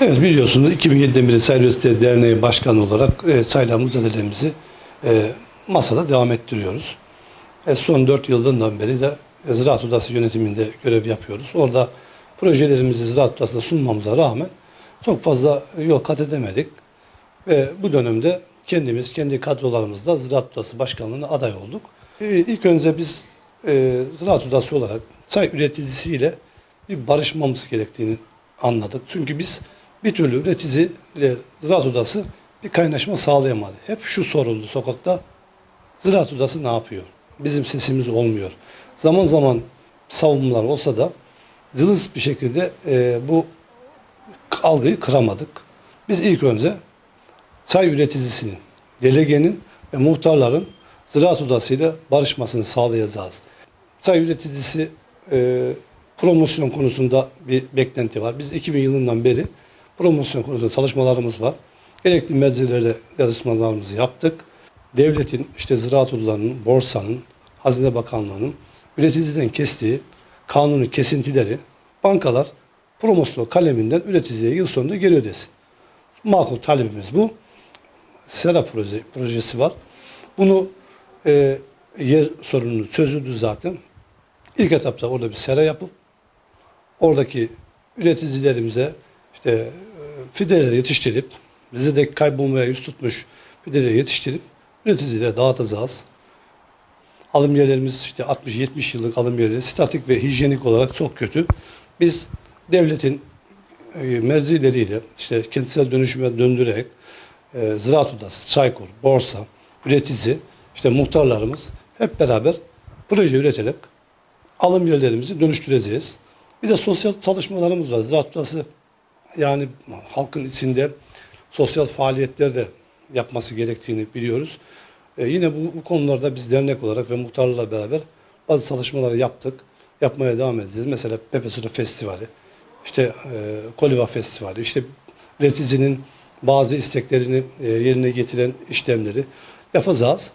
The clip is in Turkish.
Evet biliyorsunuz 2007'den beri Üreticiler Derneği Başkanı olarak e, sayılan mücadelemizi e, masada devam ettiriyoruz. E, son 4 yıldan beri de e, Ziraat Odası yönetiminde görev yapıyoruz. Orada projelerimizi Ziraat Odası'na sunmamıza rağmen çok fazla yol kat edemedik. Ve bu dönemde kendimiz, kendi kadrolarımızla Ziraat Odası Başkanlığı'na aday olduk. E, ilk önce biz e, Ziraat Odası olarak çay üreticisiyle bir barışmamız gerektiğini anladık. Çünkü biz bir türlü üreticiyle Ziraat Odası bir kaynaşma sağlayamadı. Hep şu soruldu sokakta. Ziraat Odası ne yapıyor? Bizim sesimiz olmuyor. Zaman zaman savunmalar olsa da cılız bir şekilde e, bu algıyı kıramadık. Biz ilk önce çay üreticisinin, delegenin ve muhtarların Ziraat Odası ile barışmasını sağlayacağız. Çay üreticisi e, promosyon konusunda bir beklenti var. Biz 2000 yılından beri promosyon konusunda çalışmalarımız var. Gerekli meclislerde yarışmalarımızı yaptık. Devletin, işte Ziraat Odaları'nın, borsanın, Hazine Bakanlığı'nın üreticiden kestiği kanuni kesintileri bankalar promosyon kaleminden üreticiye yıl sonunda geri ödesin. Makul talebimiz bu. Sera proje, projesi var. Bunu e, yer sorununu çözüldü zaten. İlk etapta orada bir sera yapıp oradaki üreticilerimize işte e, fideleri yetiştirip bize de kaybolmaya yüz tutmuş fideleri yetiştirip üreticilere dağıtacağız. Alım yerlerimiz işte 60-70 yıllık alım yerleri statik ve hijyenik olarak çok kötü. Biz devletin e, mevzileriyle işte kentsel dönüşüme döndürerek e, Ziraat Odası, Çaykur, Borsa, üretici, işte muhtarlarımız hep beraber proje üreterek alım yerlerimizi dönüştüreceğiz. Bir de sosyal çalışmalarımız var. Ziraat Odası yani halkın içinde sosyal faaliyetler de yapması gerektiğini biliyoruz. Ee, yine bu, bu konularda biz dernek olarak ve muhtarlarla beraber bazı çalışmaları yaptık. Yapmaya devam edeceğiz. Mesela Pepe Suda Festivali, işte e, Koliva Festivali, işte üreticinin bazı isteklerini e, yerine getiren işlemleri yapacağız.